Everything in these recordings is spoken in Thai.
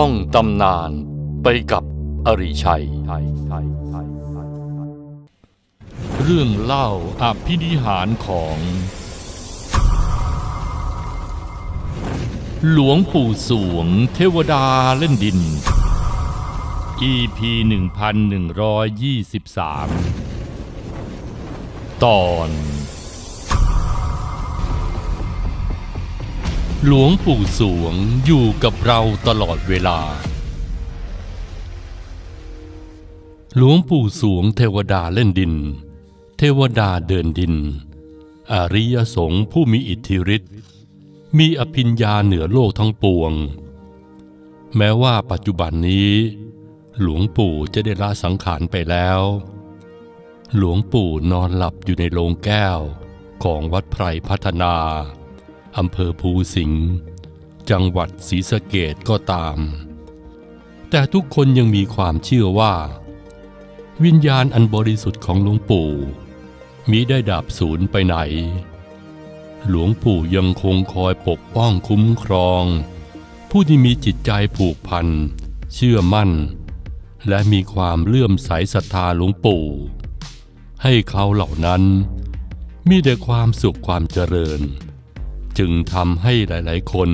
ท่องตำนานไปกับอริชัย เรื่องเล่าอภินิหารของ หลวงปู่สวงเทวดาเล่นดิน EP 1123 ตอน หลวงปู่สวงอยู่กับเราตลอดเวลา หลวงปู่สวงเทวดาเล่นดิน เทวดาเดินดิน อริยสงฆ์ผู้มีอิทธิฤทธิ์มีอภิญญาเหนือโลกทั้งปวง แม้ว่าปัจจุบันนี้ หลวงปู่จะได้ละสังขารไปแล้ว หลวงปู่นอนหลับอยู่ในโรงแก้วของวัดไพรพัฒนา อำเภอภูสิงห์จังหวัดศรีสะเกดก็ตาม แต่ทุกคนยังมีความเชื่อว่า วิญญาณอันบริสุทธิ์ของหลวงปู่มิได้ดับสูญไปไหน หลวงปู่ยังคงคอยปกป้องคุ้มครอง ผู้ที่มีจิตใจผูกพัน เชื่อมั่น และมีความเลื่อมใสศรัทธาหลวงปู่ ให้เขาเหล่านั้นมีแต่ความสุขความเจริญ จึงทำให้หลายๆ คน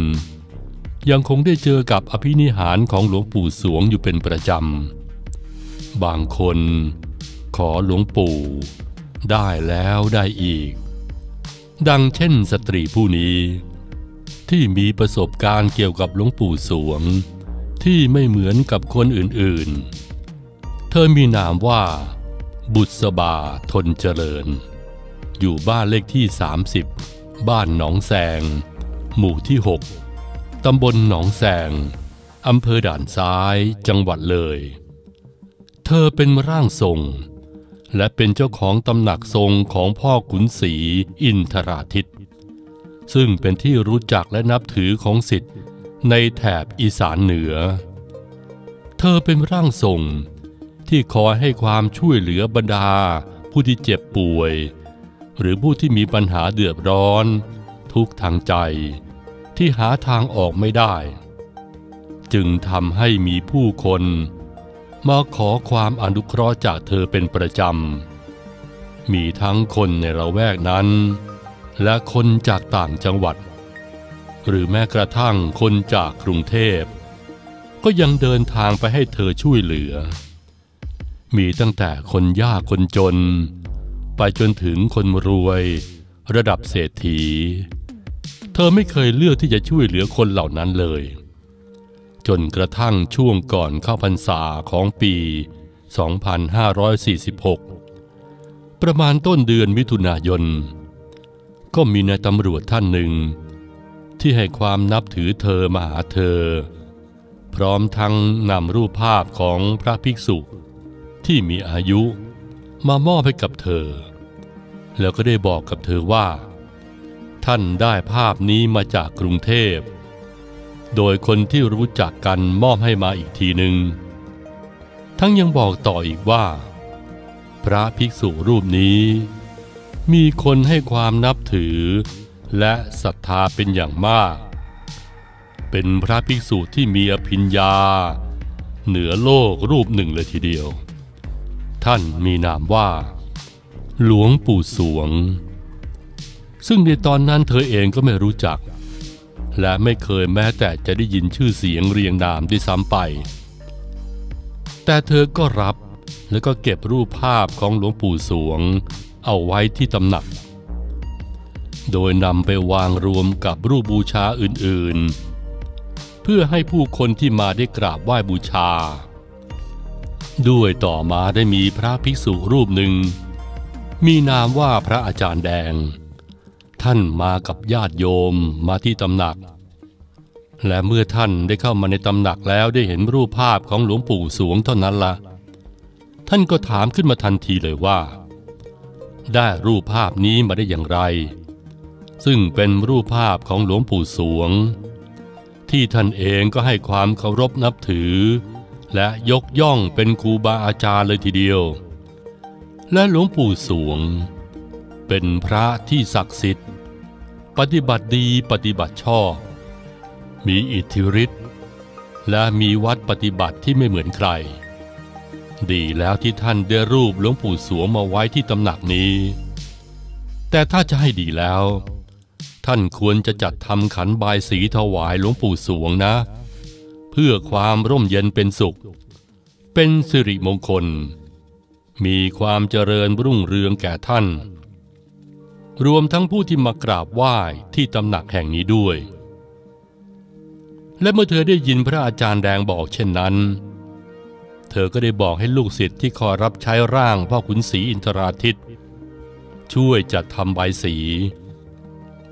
ยังคงได้เจอกับอภินิหารของหลวงปู่สวงอยู่เป็นประจำ บางคนขอหลวงปู่ ได้แล้วได้อีก ดังเช่นสตรีผู้นี้ ที่มีประสบการณ์เกี่ยวกับหลวงปู่สวง ที่ไม่เหมือนกับคนอื่น ๆ เธอมีนามว่า บุษบาทนเจริญ อยู่บ้านเลขที่ 30 บ้านหนองแสง หมู่ที่ 6 ตำบลหนองแสง อำเภอด่านซ้าย จังหวัดเลย เธอเป็นร่างทรง และเป็นเจ้าของตำหนักทรงของพ่อขุนศรีอินทราทิต ซึ่งเป็นที่รู้จักและนับถือของสิทธิ์ในแถบอีสานเหนือ เธอเป็นร่างทรงที่คอยให้ความช่วยเหลือบรรดาผู้ที่เจ็บป่วย หรือผู้ที่มีปัญหาเดือดร้อน ทุกทางใจ ที่หาทางออกไม่ได้ จึงทำให้มีผู้คนมาขอความอนุเคราะห์จากเธอเป็นประจำ มีทั้งคนในละแวกนั้น และคนจากต่างจังหวัด หรือแม้กระทั่งคนจากกรุงเทพ ก็ยังเดินทางไปให้เธอช่วยเหลือ มีตั้งแต่คนยากคนจน ไปจนถึงคนรวย ระดับเศรษฐี เธอไม่เคยเลือกที่จะช่วยเหลือคนเหล่านั้นเลย จนกระทั่งช่วงก่อนเข้าพรรษาของปี 2546 ประมาณต้นเดือนมิถุนายน ก็มีนายตำรวจท่านหนึ่ง ที่ให้ความนับถือเธอมาหาเธอ พร้อมทั้งนำรูปภาพของพระภิกษุที่มีอายุมามอบให้กับเธอ แล้วก็ได้บอกกับเธอว่า ท่านได้ภาพนี้มาจากกรุงเทพ โดยคนที่รู้จักกันมอบให้มาอีกทีหนึ่งทั้งยังบอกต่ออีกว่า พระภิกษุรูปนี้ มีคนให้ความนับถือ และศรัทธาเป็นอย่างมาก เป็นพระภิกษุที่มีอภิญญา เหนือโลกรูปหนึ่งเลยทีเดียว ท่านมีนามว่า หลวงปู่สวง ซึ่งในตอนนั้นเธอเองก็ไม่รู้จัก และไม่เคยแม้แต่จะได้ยินชื่อเสียงเรียงนามด้วยซ้ำไป แต่เธอก็รับแล้วก็เก็บรูปภาพของหลวงปู่สวง เอาไว้ที่ตำหนัก โดยนำไปวางรวมกับรูปบูชาอื่นๆ เพื่อให้ผู้คนที่มาได้กราบไหว้บูชา ด้วยต่อมาได้มีพระภิกษุรูปหนึ่ง มีนามว่าพระอาจารย์แดง ท่านมากับญาติโยมมาที่ตำหนัก และเมื่อท่านได้เข้ามาในตำหนักแล้วได้เห็นรูปภาพของหลวงปู่สวงเท่านั้นละท่านก็ถามขึ้นมาทันทีเลยว่า ได้รูปภาพนี้มาได้อย่างไร ซึ่งเป็นรูปภาพของหลวงปู่สวง ที่ท่านเองก็ให้ความเคารพนับถือ และยกย่องเป็นครูบาอาจารย์เลยทีเดียว และหลวงปู่สวง เป็นพระที่ศักดิ์สิทธิ์ ปฏิบัติดีปฏิบัติชอบ มีอิทธิฤทธิ์และมีวัดปฏิบัติที่ไม่เหมือนใคร ดีแล้วที่ท่านได้รูปหลวงปู่สวงมาไว้ที่ตำหนักนี้ แต่ถ้าจะให้ดีแล้ว ท่านควรจะจัดทำขันบายสีถวายหลวงปู่สวงนะ เพื่อความร่มเย็นเป็นสุข เป็นสิริมงคล มีความเจริญรุ่งเรืองแก่ท่าน รวมทั้งผู้ที่มากราบไหว้ที่ตำหนักแห่งนี้ด้วย และเมื่อเธอได้ยินพระอาจารย์แดงบอกเช่นนั้น เธอก็ได้บอกให้ลูกศิษย์ที่คอยรับใช้ร่างพ่อขุนศรีอินทราทิตช่วยจัดทำใบสี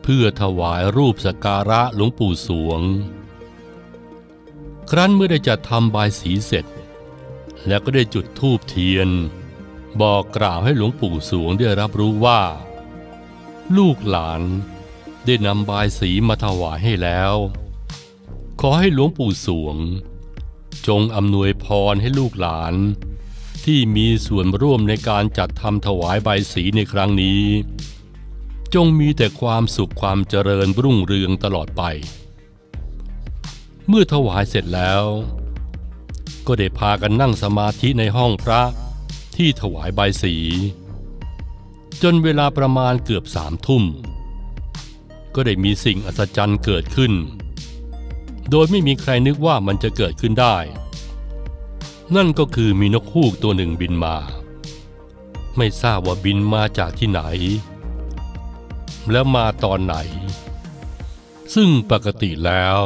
เพื่อถวายรูปสการะหลวงปู่สวง ครั้นเมื่อได้จัดทำใบสีเสร็จ แล้วก็ได้จุดธูปเทียน บอกกล่าวให้หลวงปู่สวงได้รับรู้ว่า ลูกหลานได้นำบายสีมาถวายให้แล้ว ขอให้หลวงปู่สวง จงอำนวยพรให้ลูกหลาน ที่มีส่วนร่วมในการจัดทำถวายใบสีในครั้งนี้ จงมีแต่ความสุขความเจริญรุ่งเรืองตลอดไป เมื่อถวายเสร็จแล้ว ก็ได้พากันนั่งสมาธิในห้องพระ ที่ถวายใบสี จนเวลาประมาณเกือบสามทุ่ม ก็ได้มีสิ่งอัศจรรย์เกิดขึ้น โดยไม่มีใครนึกว่ามันจะเกิดขึ้นได้ นั่นก็คือมีนกฮูกตัวหนึ่งบินมา ไม่ทราบว่าบินมาจากที่ไหน แล้วมาตอนไหน ซึ่งปกติแล้ว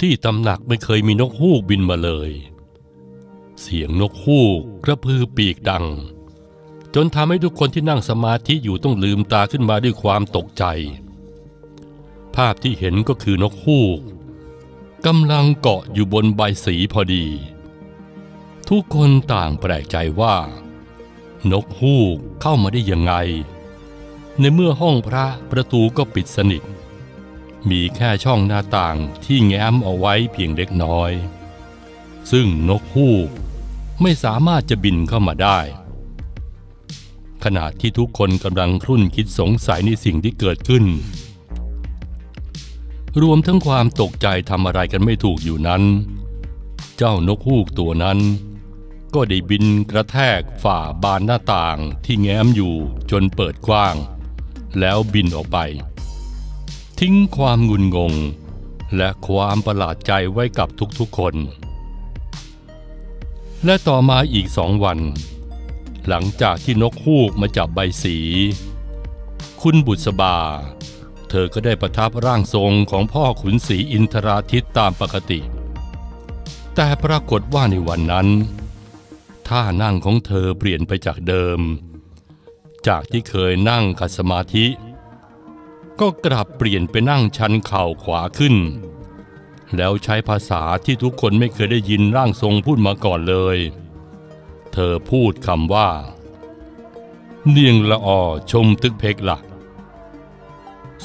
ที่ตำหนักไม่เคยมีนกฮูกบินมาเลย เสียงนกฮูกกระพือปีกดัง จนทำให้ทุกคนที่นั่งสมาธิอยู่ต้องลืมตาขึ้นมาด้วยความตกใจ ภาพที่เห็นก็คือนกฮูกกำลังเกาะอยู่บนใบสีพอดี ทุกคนต่างแปลกใจว่า นกฮูกเข้ามาได้ยังไง ในเมื่อห้องพระประตูก็ปิดสนิท มีแค่ช่องหน้าต่างที่แง้มเอาไว้เพียงเล็กน้อย ซึ่งนกฮูก ไม่สามารถจะบินเข้ามาได้ ขณะที่ทุกคนกำลังครุ่นคิดสงสัยในสิ่งที่เกิดขึ้น รวมทั้งความตกใจทำอะไรกันไม่ถูกอยู่นั้น เจ้านกฮูกตัวนั้น ก็ได้บินกระแทกฝ่าบานหน้าต่างที่แง้มอยู่จนเปิดกว้าง แล้วบินออกไป ทิ้งความงุนงงและความประหลาดใจไว้กับทุกๆคน และต่อมาอีกสองวัน หลังจากที่นกฮูกมาจับใบสี คุณบุษบา เธอก็ได้ประทับร่างทรงของพ่อขุนศรีอินทราทิตตามปกติ แต่ปรากฏว่าในวันนั้น ท่านั่งของเธอเปลี่ยนไปจากเดิม จากที่เคยนั่งขัดสมาธิ ก็กลับเปลี่ยนไปนั่งชันเข่าขวาขึ้น แล้วใช้ภาษาที่ทุกคนไม่เคยได้ยินร่างทรงพูดมาก่อนเลย เธอพูดคำว่า เนียงละออชมตึกเพกละ่ะ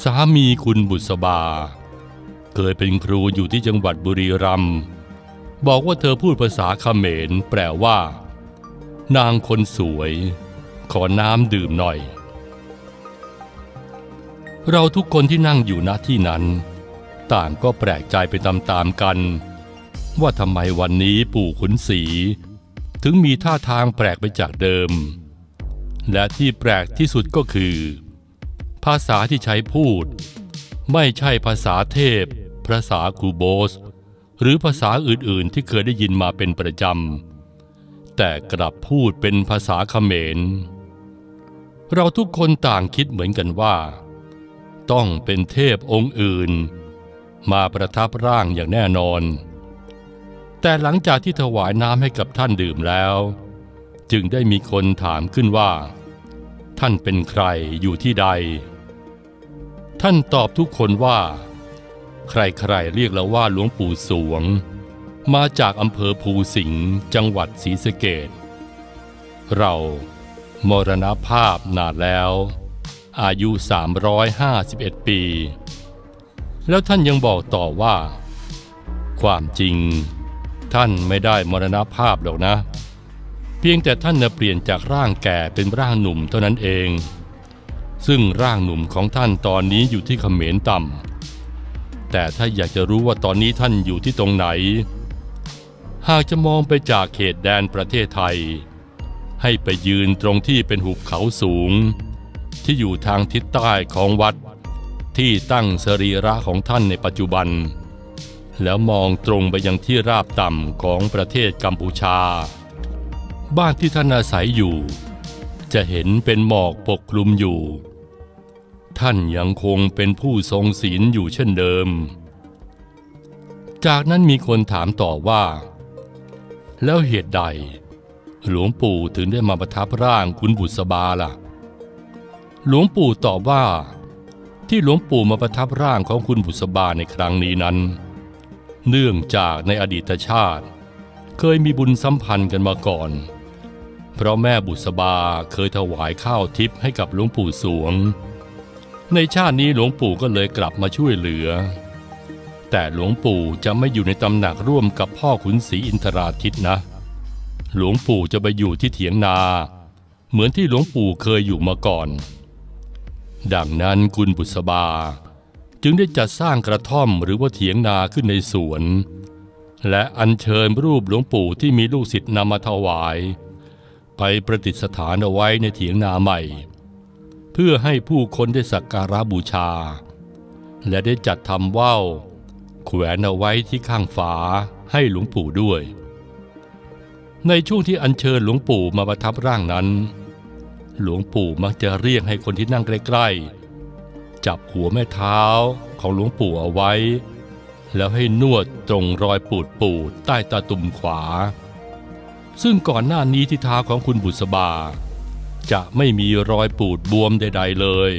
สามีคุณบุษบา เคยเป็นครูอยู่ที่จังหวัดบุรีรัมย์บอกว่าเธอพูดภาษาเขมรแปลว่า นางคนสวย ขอน้ำดื่มหน่อย เราทุกคนที่นั่งอยู่ณที่นั้น ต่างก็แปลกใจไปตามๆกัน ว่าทำไมวันนี้ปู่ขุนศรีถึงมีท่าทางแปลกไปจากเดิม และที่แปลกที่สุดก็คือ ภาษาที่ใช้พูด ไม่ใช่ภาษาเทพ ภาษาคูโบส หรือภาษาอื่นๆที่เคยได้ยินมาเป็นประจำ แต่กลับพูดเป็นภาษาเขมร เราทุกคนต่างคิดเหมือนกันว่า ต้องเป็นเทพองค์อื่น มาประทับร่างอย่างแน่นอน แต่หลังจากที่ถวายน้ำให้กับท่านดื่มแล้ว จึงได้มีคนถามขึ้นว่า ท่านเป็นใครอยู่ที่ใด ท่านตอบทุกคนว่า ใครๆเรียกเราว่าหลวงปู่สวง มาจากอำเภอภูสิงห์จังหวัดศรีสะเกดเรามรณภาพนานแล้ว อายุ 351 ปี แล้วท่านยังบอกต่อว่า ความจริง ท่านไม่ได้มรณภาพหรอกนะ เพียงแต่ท่านน่ะเปลี่ยนจากร่างแก่เป็นร่างหนุ่มเท่านั้นเอง ซึ่งร่างหนุ่มของท่านตอนนี้อยู่ที่เขมรต่ำแต่ถ้าอยากจะรู้ว่าตอนนี้ท่านอยู่ที่ตรงไหน หากจะมองไปจากเขตแดนประเทศไทย ให้ไปยืนตรงที่เป็นหุบเขาสูง ที่อยู่ทางทิศใต้ของวัด ที่ตั้งสรีระของท่านในปัจจุบัน แล้วมองตรงไปยังที่ราบต่ำของประเทศกัมพูชา บ้านที่ท่านอาศัยอยู่ จะเห็นเป็นหมอกปกคลุมอยู่ ท่านยังคงเป็นผู้ทรงศีลอยู่เช่นเดิม จากนั้นมีคนถามต่อว่า แล้วเหตุใด หลวงปู่ถึงได้มาประทับร่างคุณบุษบาล่ะ หลวงปู่ตอบว่า ที่หลวงปู่มาประทับร่างของคุณบุษบาในครั้งนี้นั้น เนื่องจากในอดีตชาติ เคยมีบุญสัมพันธ์กันมาก่อน เพราะแม่บุษบาเคยถวายข้าวทิพย์ให้กับหลวงปู่สวง ในชาตินี้หลวงปู่ก็เลยกลับมาช่วยเหลือ แต่หลวงปู่จะไม่อยู่ในตำหนักร่วมกับพ่อขุนศรีอินทราทิตนะ หลวงปู่จะไปอยู่ที่เถียงนา เหมือนที่หลวงปู่เคยอยู่มาก่อน ดังนั้นคุณบุษบา จึงได้จัดสร้างกระท่อมหรือว่าเถียงนาขึ้นในสวน และอัญเชิญรูปหลวงปู่ที่มีลูกศิษย์นำมาถวาย ไปประดิษฐานเอาไว้ในเถียงนาใหม่ เพื่อให้ผู้คนได้สักการะบูชา และได้จัดทำว่าวแขวนเอาไว้ที่ข้างฝาให้หลวงปู่ด้วย ในช่วงที่อัญเชิญหลวงปู่มาประทับร่างนั้น หลวงปู่มักจะเรียกให้คนที่นั่งใกล้ๆ จับหัวแม่เท้าของหลวงปู่เอาไว้ แล้วให้นวดตรงรอยปูดปูดใต้ตาตุ่มขวา ซึ่งก่อนหน้านี้ที่เท้าของคุณบุษบา จะไม่มีรอยปูดบวมใด ๆ เลย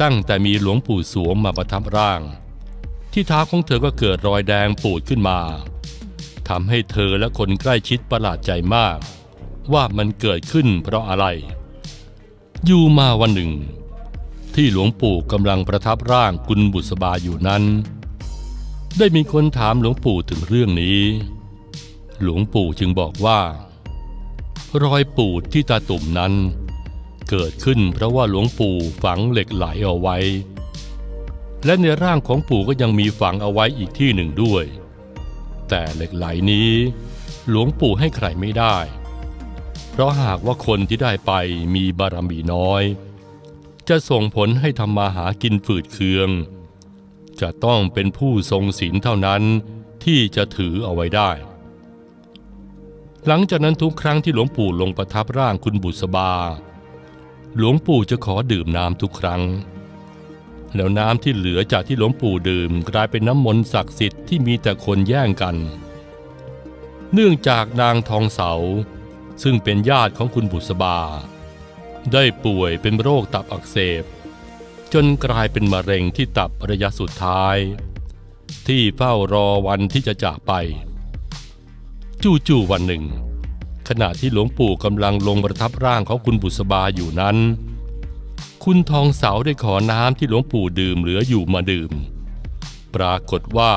ตั้งแต่มีหลวงปู่สวงมาประทับร่าง ที่เท้าของเธอก็เกิดรอยแดงปูดขึ้นมาทำให้เธอและคนใกล้ชิดประหลาดใจมาก ว่ามันเกิดขึ้นเพราะอะไร อยู่มาวันหนึ่ง ที่หลวงปู่กำลังประทับร่างคุณบุษบาอยู่นั้น ได้มีคนถามหลวงปู่ถึงเรื่องนี้ หลวงปู่จึงบอกว่า รอยปูดที่ตาตุ่มนั้น เกิดขึ้นเพราะว่าหลวงปู่ฝังเหล็กไหลเอาไว้ และในร่างของปู่ก็ยังมีฝังเอาไว้อีกที่หนึ่งด้วย แต่เหล็กไหลนี้ หลวงปู่ให้ใครไม่ได้ เพราะหากว่าคนที่ได้ไปมีบารมีน้อย จะส่งผลให้ทำมาหากินฝืดเคือง จะต้องเป็นผู้ทรงศีลเท่านั้นที่จะถือเอาไว้ได้ หลังจากนั้นทุกครั้งที่หลวงปู่ลงประทับร่างคุณบุษบา หลวงปู่จะขอดื่มน้ำทุกครั้ง แล้วน้ำที่เหลือจากที่หลวงปู่ดื่มกลายเป็นน้ำมนต์ศักดิ์สิทธิ์ที่มีแต่คนแย่งกัน เนื่องจากนางทองเสา ซึ่งเป็นญาติของคุณบุษบา ได้ป่วยเป็นโรคตับอักเสบ จนกลายเป็นมะเร็งที่ตับระยะสุดท้าย ที่เฝ้ารอวันที่จะจากไป จู่ๆวันหนึ่ง ขณะที่หลวงปู่กำลังลงประทับร่างของคุณบุษบาอยู่นั้น คุณทองเสาได้ขอน้ำที่หลวงปู่ดื่มเหลืออยู่มาดื่ม ปรากฏว่า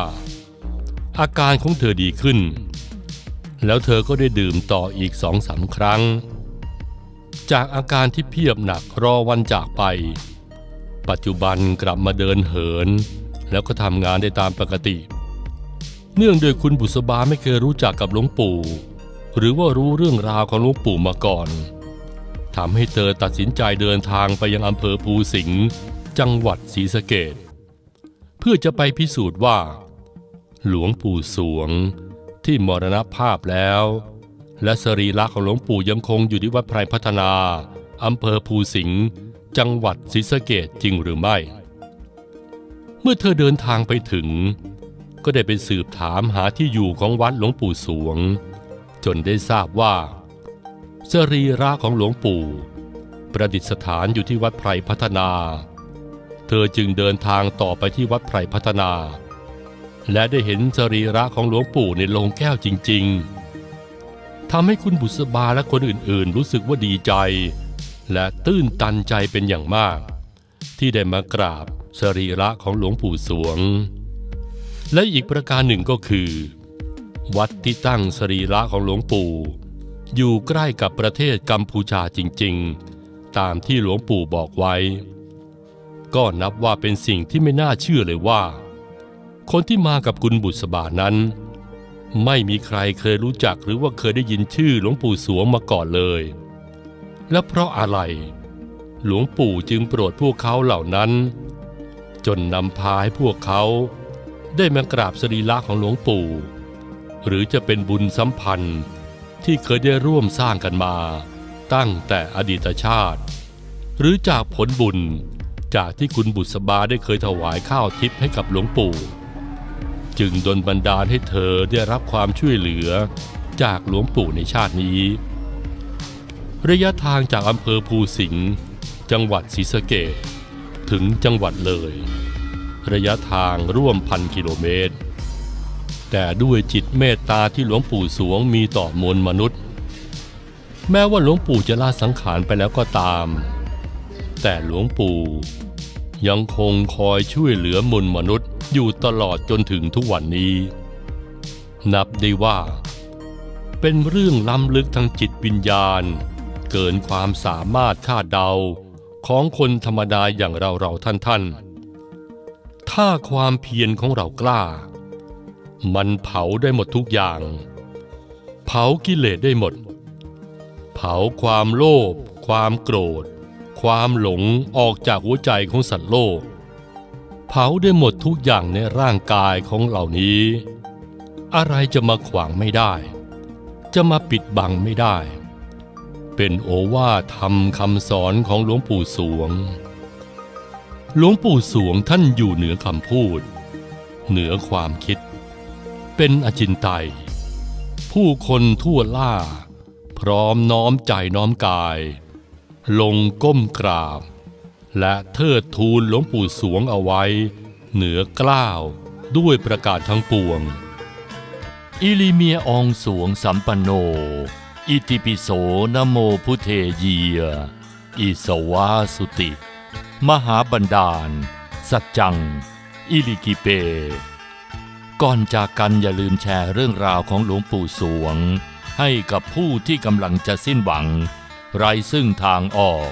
อาการของเธอดีขึ้น แล้วเธอก็ได้ดื่มต่ออีกสองสามครั้ง จากอาการที่เพียบหนักรอวันจากไป ปัจจุบันกลับมาเดินเหิน แล้วก็ทำงานได้ตามปกติ เนื่องโดยคุณบุษบาไม่เคยรู้จักกับหลวงปู่ หรือว่ารู้เรื่องราวของหลวงปู่มาก่อนทำให้เธอตัดสินใจเดินทางไปยังอำเภอภูสิงห์จังหวัดศรีสะเกดเพื่อจะไปพิสูจน์ว่า หลวงปู่สวง ที่มรณภาพแล้ว และสรีระของหลวงปู่ยังคงอยู่ที่วัดไพรพัฒนาอำเภอภูสิงห์จังหวัดศรีสะเกดจริงหรือไม่ เมื่อเธอเดินทางไปถึง ก็ได้ไปสืบถามหาที่อยู่ของวัดหลวงปู่สวง จนได้ทราบว่า สรีระของหลวงปู่ ประดิษฐานอยู่ที่วัดไพรพัฒนา เธอจึงเดินทางต่อไปที่วัดไพรพัฒนา และได้เห็นสรีระของหลวงปู่ในโลงแก้วจริง ๆทำให้คุณบุษบาและคนอื่นๆ รู้สึกว่าดีใจ และตื้นตันใจเป็นอย่างมาก ที่ได้มากราบสรีระของหลวงปู่สวง และอีกประการหนึ่งก็คือ วัดที่ตั้งสรีระของหลวงปู่อยู่ใกล้กับประเทศกัมพูชาจริง ๆ ตามที่หลวงปู่บอกไว้ ก็นับว่าเป็นสิ่งที่ไม่น่าเชื่อเลยว่า คนที่มากับคุณบุษบานั้น ไม่มีใครเคยรู้จักหรือว่าเคยได้ยินชื่อหลวงปู่สวงมาก่อนเลย และเพราะอะไร หลวงปู่จึงโปรดพวกเขาเหล่านั้น จนนำพาให้พวกเขาได้มากราบสรีระของหลวงปู่ หรือจะเป็นบุญสัมพันธ์ที่เคยได้ร่วมสร้างกันมา ตั้งแต่อดีตชาติ หรือจากผลบุญจากที่คุณบุษบาได้เคยถวายข้าวทิพย์ให้กับหลวงปู่ จึงดลบันดาลให้เธอได้รับความช่วยเหลือจากหลวงปู่ในชาตินี้ ระยะทางจากอำเภอภูสิงห์จังหวัดศรีสะเกษถึงจังหวัดเลย ระยะทางร่วมพันกิโลเมตร แต่ด้วยจิตเมตตาที่หลวงปู่สวงมีต่อมวลมนุษย์ แม้ว่าหลวงปู่จะลาสังขารไปแล้วก็ตาม แต่หลวงปู่ยังคงคอยช่วยเหลือมวลมนุษย์ อยู่ตลอดจนถึงทุกวันนี้ นับได้ว่า เป็นเรื่องล้ำลึกทางจิตวิญญาณ เกินความสามารถคาดเดาของคนธรรมดาอย่างเราเราท่านท่านถ้าความเพียรของเรากล้า มันเผาได้หมดทุกอย่าง เผากิเลสได้หมด เผาความโลภความโกรธ ความหลงออกจากหัวใจของสัตว์โลกาได้หมดทุกอย่างในร่างกายของเหล่านี้ อะไรจะมาขวางไม่ได้ จะมาปิดบังไม่ได้ เป็นโอวาทธรรมคำสอนของหลวงปู่สวง หลวงปู่สวงท่านอยู่เหนือคำพูด เหนือความคิด เป็นอจินไตย ผู้คนทั่วล่า พร้อมน้อมใจน้อมกาย ลงก้มกราบ และเทิดทูลหลวงปู่สวงเอาไว้ เหนือกล้าวด้วยประกาศทั้งปวง อิลิเมียอองสวงสัมปันโน อิติปิโสนโมพุเทเยีย อิสวาสุติ มหาบันดาล สัจจัง อิลิกิเป ก่อนจากกันอย่าลืมแชร์เรื่องราวของหลวงปู่สวง ให้กับผู้ที่กำลังจะสิ้นหวัง ไร้ซึ่งทางออก